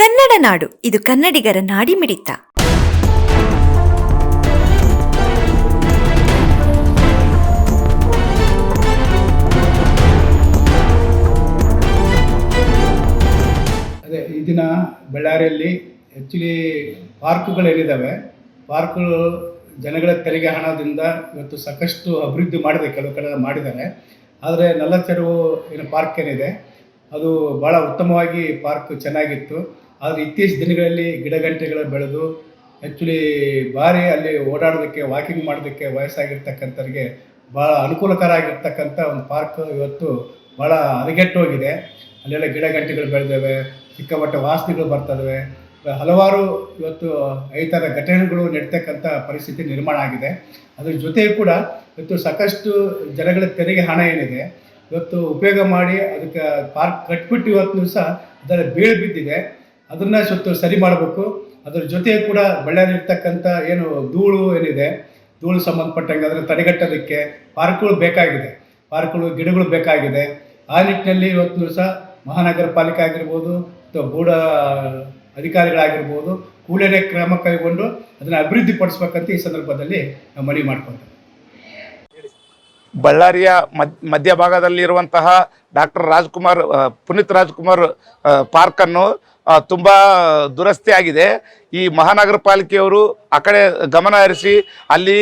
ಕನ್ನಡ ನಾಡು, ಇದು ಕನ್ನಡಿಗರ ನಾಡಿಮಿಡಿತ ಅದೇ, ಈ ದಿನ ಬಳ್ಳಾರಿಯಲ್ಲಿ ಆ್ಯಕ್ಚುಲಿ ಪಾರ್ಕ್ಗಳೇನಿದ್ದಾವೆ ಪಾರ್ಕ್ಗಳು ಜನಗಳ ತೆರಿಗೆ ಹಣದಿಂದ ಇವತ್ತು ಸಾಕಷ್ಟು ಅಭಿವೃದ್ಧಿ ಮಾಡಿದೆ, ಕೆಲವು ಕಡೆ ಮಾಡಿದ್ದಾರೆ. ಆದರೆ ನಲ್ಲಚೆರುವು ಏನು ಪಾರ್ಕ್ ಏನಿದೆ, ಅದು ಭಾಳ ಉತ್ತಮವಾಗಿ ಪಾರ್ಕ್ ಚೆನ್ನಾಗಿತ್ತು. ಆದರೆ ಇತ್ತೀಚಿನ ದಿನಗಳಲ್ಲಿ ಗಿಡಗಂಟೆಗಳ ಬೆಳೆದು ಆ್ಯಕ್ಚುಲಿ ಭಾರಿ ಅಲ್ಲಿ ಓಡಾಡೋದಕ್ಕೆ ವಾಕಿಂಗ್ ಮಾಡೋದಕ್ಕೆ ವಯಸ್ಸಾಗಿರ್ತಕ್ಕಂಥವ್ರಿಗೆ ಭಾಳ ಅನುಕೂಲಕರ ಆಗಿರ್ತಕ್ಕಂಥ ಒಂದು ಪಾರ್ಕ್ ಇವತ್ತು ಭಾಳ ಹದಗೆಟ್ಟೋಗಿದೆ ಅಲ್ಲೆಲ್ಲ ಗಿಡಗಂಟೆಗಳು ಬೆಳೆದಿವೆ ಸಿಕ್ಕಾಪಟ್ಟೆ ವಾಸನೆಗಳು ಬರ್ತದವೆ ಹಲವಾರು ಇವತ್ತು ಐತರ ಘಟನೆಗಳು ನಡೀತಕ್ಕಂಥ ಪರಿಸ್ಥಿತಿ ನಿರ್ಮಾಣ ಆಗಿದೆ. ಅದ್ರ ಜೊತೆಗೆ ಕೂಡ ಇವತ್ತು ಸಾಕಷ್ಟು ಜನಗಳ ತೆರಿಗೆ ಹಣ ಏನಿದೆ, ಇವತ್ತು ಉಪಯೋಗ ಮಾಡಿ ಅದಕ್ಕೆ ಪಾರ್ಕ್ ಕಟ್ಬಿಟ್ಟು ಇವತ್ತು ಸಹ ಅದರ ಬೀಳು ಬಿದ್ದಿದೆ. ಅದನ್ನು ಸ್ವಲ್ಪ ಸರಿ ಮಾಡಬೇಕು. ಅದ್ರ ಜೊತೆಗೆ ಕೂಡ ಬಳ್ಳಾರಿ ಇರ್ತಕ್ಕಂಥ ಏನು ಧೂಳು ಏನಿದೆ, ಧೂಳು ಸಂಬಂಧಪಟ್ಟಂಗೆ ಅದನ್ನು ತಡೆಗಟ್ಟೋದಕ್ಕೆ ಪಾರ್ಕ್ಗಳು ಬೇಕಾಗಿದೆ. ಪಾರ್ಕ್ಗಳು, ಗಿಡಗಳು ಬೇಕಾಗಿದೆ. ಆ ನಿಟ್ಟಿನಲ್ಲಿ ಇವತ್ತು ದಿವಸ ಮಹಾನಗರ ಪಾಲಿಕೆ ಆಗಿರ್ಬೋದು ಅಥವಾ ಬೂಡ ಅಧಿಕಾರಿಗಳಾಗಿರ್ಬೋದು ಕೂಡಲೇ ಕ್ರಮ ಕೈಗೊಂಡು ಅದನ್ನು ಅಭಿವೃದ್ಧಿಪಡಿಸ್ಬೇಕಂತ ಈ ಸಂದರ್ಭದಲ್ಲಿ ನಾವು ಮನವಿ ಮಾಡ್ಕೊತೀವಿ ಬಳ್ಳಾರಿಯ ಮದ್, ಮಧ್ಯಭಾಗದಲ್ಲಿರುವಂತಹ ಡಾಕ್ಟರ್ ರಾಜ್ಕುಮಾರ್ ಪುನೀತ್ ರಾಜ್ಕುಮಾರ್ ಪಾರ್ಕನ್ನು ತುಂಬ ದುರಸ್ತಿ ಆಗಿದೆ ಈ ಮಹಾನಗರ ಪಾಲಿಕೆಯವರು ಆ ಕಡೆ ಗಮನ ಹರಿಸಿ, ಅಲ್ಲಿ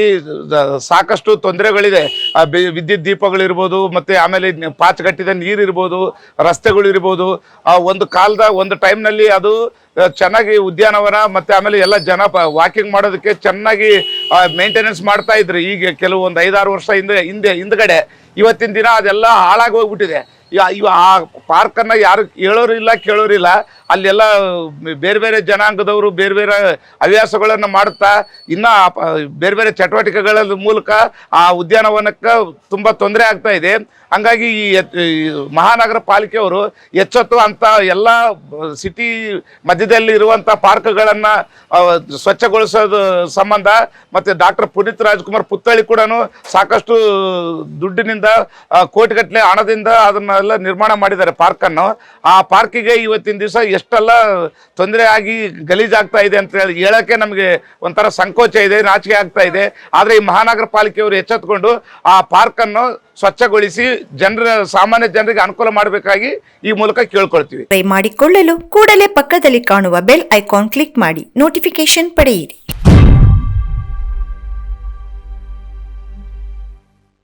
ಸಾಕಷ್ಟು ತೊಂದರೆಗಳಿದೆ. ವಿದ್ಯುತ್ ದೀಪಗಳಿರ್ಬೋದು, ಮತ್ತು ಆಮೇಲೆ ಪಾಚಗಟ್ಟಿದ ನೀರಿರ್ಬೋದು, ರಸ್ತೆಗಳಿರ್ಬೋದು. ಒಂದು ಕಾಲದ, ಒಂದು ಟೈಮ್ನಲ್ಲಿ ಅದು ಚೆನ್ನಾಗಿ ಉದ್ಯಾನವನ, ಮತ್ತು ಆಮೇಲೆ ಎಲ್ಲ ಜನ ವಾಕಿಂಗ್ ಮಾಡೋದಕ್ಕೆ ಚೆನ್ನಾಗಿ ಮೇಂಟೆನೆನ್ಸ್ ಮಾಡ್ತಾ ಇದ್ರು. ಈಗ ಕೆಲವು ಒಂದು ಐದಾರು ವರ್ಷ ಹಿಂದೆ ಹಿಂದೆ, ಹಿಂದ್ಗಡೆ. ಇವತ್ತಿನ ದಿನ ಅದೆಲ್ಲ ಹಾಳಾಗಿ ಹೋಗ್ಬಿಟ್ಟಿದೆ. ಇವ, ಆ ಪಾರ್ಕನ್ನು ಯಾರು ಹೇಳೋರಿಲ್ಲ ಕೇಳೋರಿಲ್ಲ ಅಲ್ಲೆಲ್ಲ ಬೇರೆ ಬೇರೆ ಜನಾಂಗದವರು, ಬೇರೆ ಬೇರೆ ಹವ್ಯಾಸಗಳನ್ನು ಮಾಡುತ್ತಾ ಇನ್ನು ಬೇರೆ ಬೇರೆ ಚಟುವಟಿಕೆಗಳ ಮೂಲಕ ಆ ಉದ್ಯಾನವನಕ್ಕೆ ತುಂಬ ತೊಂದರೆ ಆಗ್ತಾ ಇದೆ. ಹಂಗಾಗಿ ಈ ಮಹಾನಗರ ಪಾಲಿಕೆಯವರು ಎಚ್ಚೆತ್ತು ಅಂತ ಎಲ್ಲ ಸಿಟಿ ಮಧ್ಯದಲ್ಲಿ ಇರುವಂಥ ಪಾರ್ಕ್ಗಳನ್ನು ಸ್ವಚ್ಛಗೊಳಿಸೋದು ಸಂಬಂಧ ಮತ್ತು ಡಾಕ್ಟರ್ ಪುನೀತ್ ರಾಜ್ಕುಮಾರ್ ಪುತ್ಥಳಿ ಕೂಡ ಸಾಕಷ್ಟು ದುಡ್ಡಿನಿಂದ ಕೋಟಿಗಟ್ಟಲೆ ಹಣದಿಂದ ಅದನ್ನೆಲ್ಲ ನಿರ್ಮಾಣ ಮಾಡಿದ್ದಾರೆ ಪಾರ್ಕನ್ನು. ಆ ಪಾರ್ಕಿಗೆ ಇವತ್ತಿನ ದಿವಸ ಎಷ್ಟೆಲ್ಲ ತೊಂದರೆ ಆಗಿ ಗಲೀಜಾಗ್ತಾ ಇದೆ ಅಂತ ಹೇಳಿ ಹೇಳಕ್ಕೆ ನಮಗೆ ಒಂಥರ ಸಂಕೋಚ ಇದೆ, ನಾಚಿಕೆ ಆಗ್ತಾ ಇದೆ. ಆದರೆ ಈ ಮಹಾನಗರ ಪಾಲಿಕೆಯವರು ಎಚ್ಚೆತ್ಕೊಂಡು ಆ ಪಾರ್ಕನ್ನು ಸ್ವಚ್ಛಗೊಳಿಸಿ ಜನರ, ಸಾಮಾನ್ಯ ಜನರಿಗೆ ಅನುಕೂಲ ಮಾಡಬೇಕಾಗಿ ಈ ಮೂಲಕ ಕೇಳ್ಕೊಳ್ತೀವಿ. ಮಾಡಿಕೊಳ್ಳಲು ಕೂಡಲೇ ಪಕ್ಕದಲ್ಲಿ ಕಾಣುವ ಬೆಲ್ ಐಕಾನ್ ಕ್ಲಿಕ್ ಮಾಡಿ ನೋಟಿಫಿಕೇಶನ್ ಪಡೆಯಿರಿ.